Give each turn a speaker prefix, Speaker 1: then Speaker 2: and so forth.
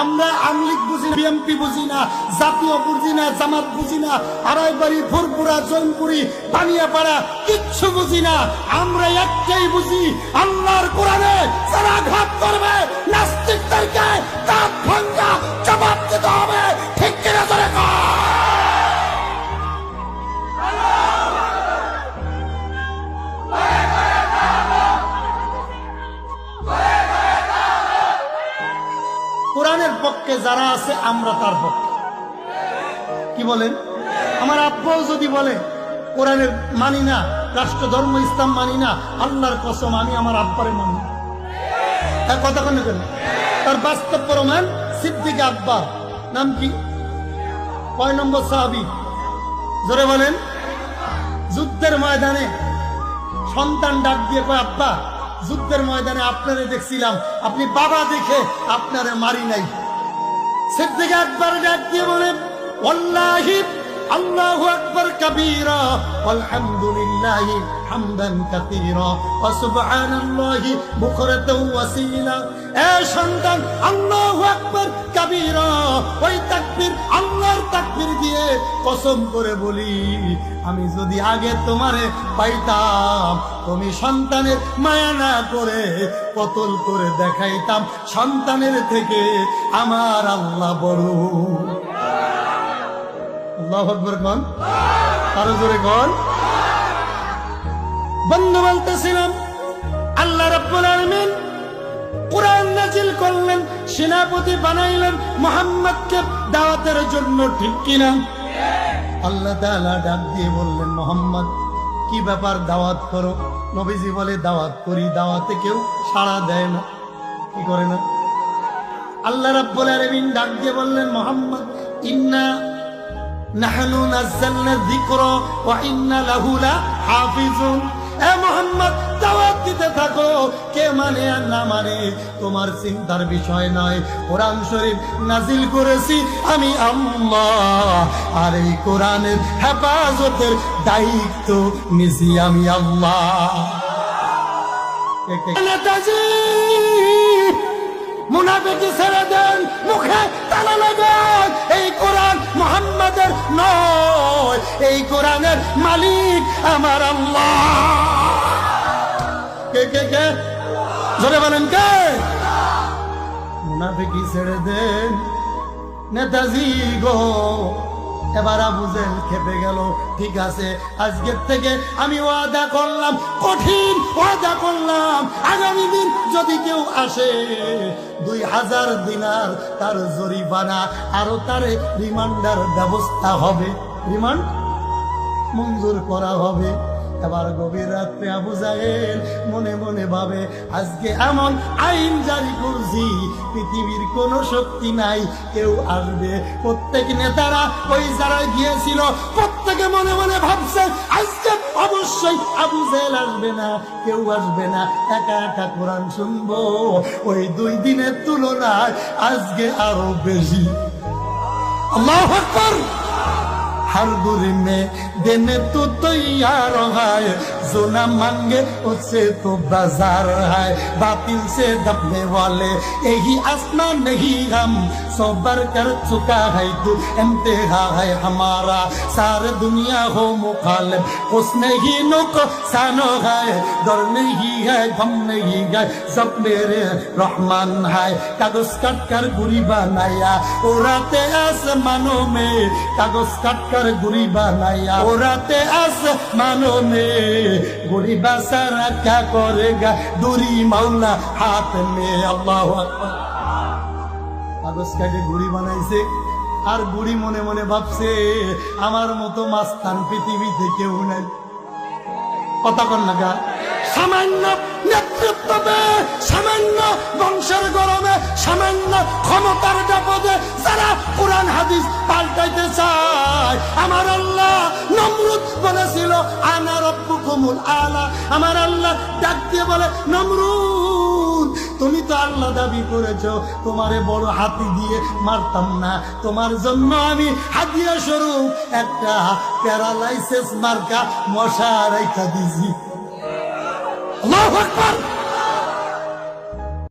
Speaker 1: আমরা আমলিক বুঝি না বিএমপি বুঝি না, জাতীয় বুঝি না, জামাত বুঝি না, আড়াইবাড়ি ফুরপুরা জৈনপুরি পানিয়াপাড়া কিচ্ছু বুঝি না। আমরা একটাই বুঝি, আল্লাহর কোরআনে যারা ঘাত করবে, নাস্তিকদেরকে তার ভাঙ্গা জবাব দিতে হবে। কোরআনের পক্ষে যারা আছে, আমরা তার পক্ষে। কি বলেন? আমার আব্বাও যদি বলে, কোরআনের মানি না রাষ্ট্র ধর্ম ইসলাম মানি না, আল্লাহর কসম আমি আমার আব্বারে মানি। তার কথা কেন কেন তার বাস্তব প্রমাণ সিদ্দিক আব্বা। নাম কি? কয় নম্বর সাহাবি? জোরে বলেন। যুদ্ধের ময়দানে সন্তান ডাক দিয়ে কয়, আব্বা যুদ্ধের ময়দানে আপনারে দেখছিলাম। আপনি বাবা দেখে আপনারে মারি নাই। সেদিকে একবার ডাক দিয়ে বলে আল্লাহু আকবার কাবীরা, আলহামদুলিল্লাহি হামদান কাসীরা। ওয়া সুবহানাল্লাহি বুকরাতাও ওয়াসীলা। এ সন্তান, আল্লাহু আকবার, কাবীরা। ওই তাকবীর, আল্লাহর তাকবীর দিয়ে কসম করে বলি, আমি যদি আগে তোমারে পাইতাম, তুমি সন্তানের মায়া না করে কতল করে দেখাইতাম, সন্তানের থেকে আমার আল্লাহ বড়। আল্লাহ আকবর আরও জোরে কন বন্ধু বলতেছিলাম, আল্লাহ রাব্বুল আলামিন কোরআন নাজিল করলেন, সেনাপতি বানাইলেন মোহাম্মদকে দাওয়াতের জন্য, ঠিক কিনা? আল্লাহ তাআলা ডাক দিয়ে বললেন, মোহাম্মদ, কি ব্যাপার দাওয়াত করো? নবীজি বলে, দাওয়াত করি, দাওয়াতে কেউ সাড়া দেয় না। কি করে না? আল্লাহ রাব্বুল আলামিন ডাক দিয়ে বললেন, মোহাম্মদ, ইন্না নাহনু নাযালনা এ মোহাম্মদ, দাওয়াত দিতে থাকো। কে মানে আর না মানে তোমার চিন্তার বিষয় নয়। কোরআন শরীফ নাজিল করেছি আমি আর এই কোরআনের হেফাজতের দায়িত্ব নিছি আমি আল্লাহ। মুনাফিকি ছেড়ে দেন, মুখে তালা লাগান। মোহাম্মদের নয়, এই কোরআনের মালিক আমার আল্লাহ। কে কে কে? ধরে বলেন কে? মুনাফিকি ছেড়ে দেন নেতাজি গো। এবার বুঝেন খেপে গেল, ঠিক আছে, আজকের থেকে আমি ওয়াদা করলাম, কঠিন ওয়াদা করলাম, আগামী দিন যদি কেউ আসে, দুই হাজার দিনার তার জরিমানা আরও তার রিমান্ডার ব্যবস্থা হবে। রিমান্ড মঞ্জুর করা হবে। এবার গভীর রাত্রে আবু জাহেল মনে মনে ভাবে, আজকে এমন আইন জারি করছি, পৃথিবীর কোনো শক্তি নাই, কেউ আসবে। প্রত্যেক নেতারা ওই যারা গিয়েছিল, প্রত্যেকে মনে মনে ভাবছে, আজকে অবশ্যই আবু জাহেল আসবে না, কেউ আসবে না। একা একা কোরআন শুনব, ওই দুই দিনের তুলনায় আজকে আরও বেশি। আল্লাহ আকবার! हर दूर में देने तो तैयार है जो न मांगे उससे तो बाजार है बातिल से दबने वाले यही आसमान नहीं हम सोबर कर चुका है तू इम्तिहा है हमारा सारे दुनिया हो मुखालिफ उसने ही नुकसानो है डर नहीं है गम नहीं है सब मेरे रहमान है कागज कट कर गुरी बनाया उड़ाते आसमानों में कागज कट कर বাসার গুড়ি বানাইয়া। ওরাতে আস মাননে, গুড়ি বাসা রাখা করে গা। দুরি মাওলা হাত মে আল্লাহ কাগজ কাটে গুড়ি বানাইছে, আর গুড়ি মনে মনে ভাবছে, আমার মতো মাস্তান পৃথিবীতে কেউ নাই। কথা কন গা। সামান্য নেতৃত্ব সামান্য বংশের গরমে, সামান্য ক্ষমতার দাপদে যারা কোরআন, হাদিস পাল্টাইতে চায়। আমার আল্লাহ নমরুদ বলেছিল, আনা রব্বুকুমুল আলা। আমার আল্লাহ ডাক দিয়ে বলে, নমরুদ, তুমি তো আল্লাহ দাবি করেছ, তোমারে বড় হাতি দিয়ে মারতাম না। তোমার জন্য আমি হাতিয়া স্বরূপ, একটা প্যারালাইসিস মার্কা মশা রেখা দিছি আল্লাহু আকবার